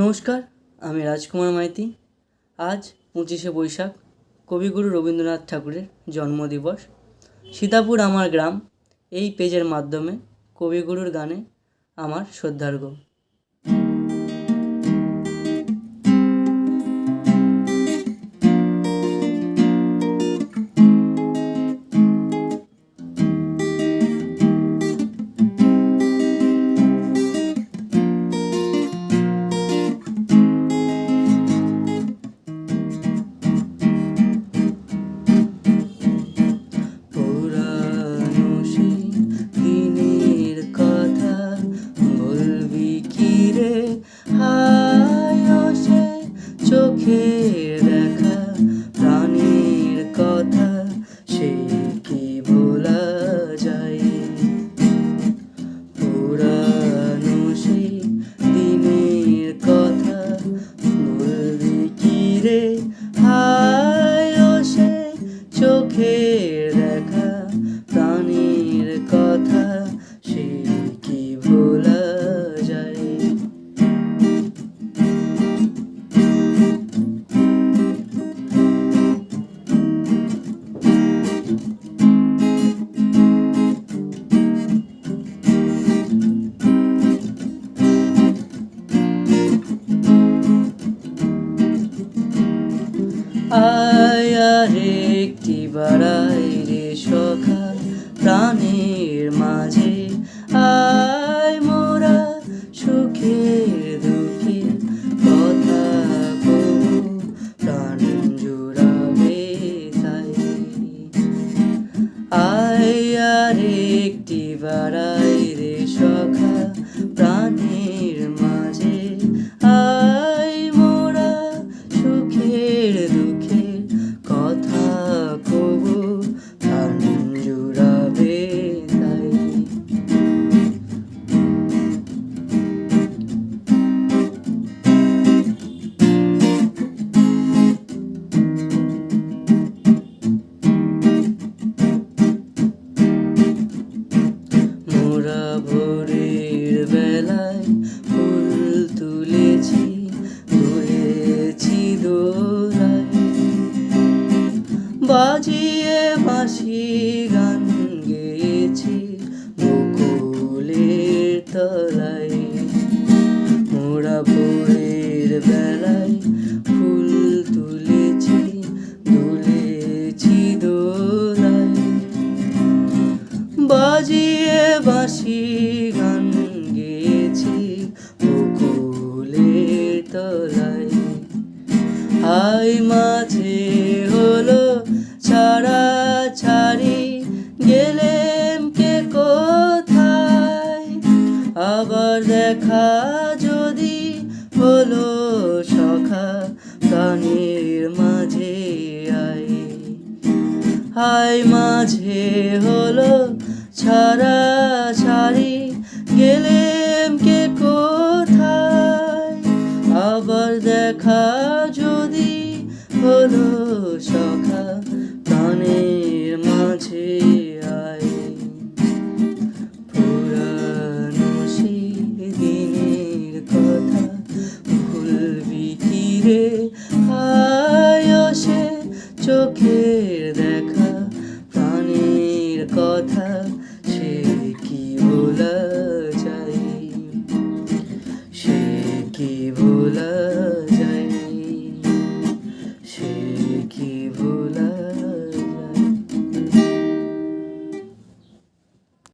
নমস্কার, আমি রাজকুমার মাইতি। আজ পঁচিশে বৈশাখ, কবিগুরু রবীন্দ্রনাথ ঠাকুরের জন্মদিবস। সীতাপুর আমার গ্রাম, এই পেজের মাধ্যমে কবিগুরুর গানে আমার শ্রদ্ধার্ঘ্য। চোখের দেখা প্রাণীর কথা, সে কি বলা যায়? পুরানো সেই দিনের কথা, বলবি কি রে? আয় আর একটি বাড়াই রে সখা প্রাণের মাঝে বাঁশি গান গেয়েছি বকুলের তলায়। মোরা ভোরের বেলায় ফুল তুলেছি তুলেছি দোলায়। বাজিয়ে বাঁশি গান গেয়েছি বকুলের তলায়। হাই মাঝে দেখা যদি হলো সখা প্রাণীর মাঝে আয়। হাই মাঝে হলো ছাড়া ছাড়ি, গেলেম কে কোথায়? আবার দেখা যদি হলো সখা হায় ও সে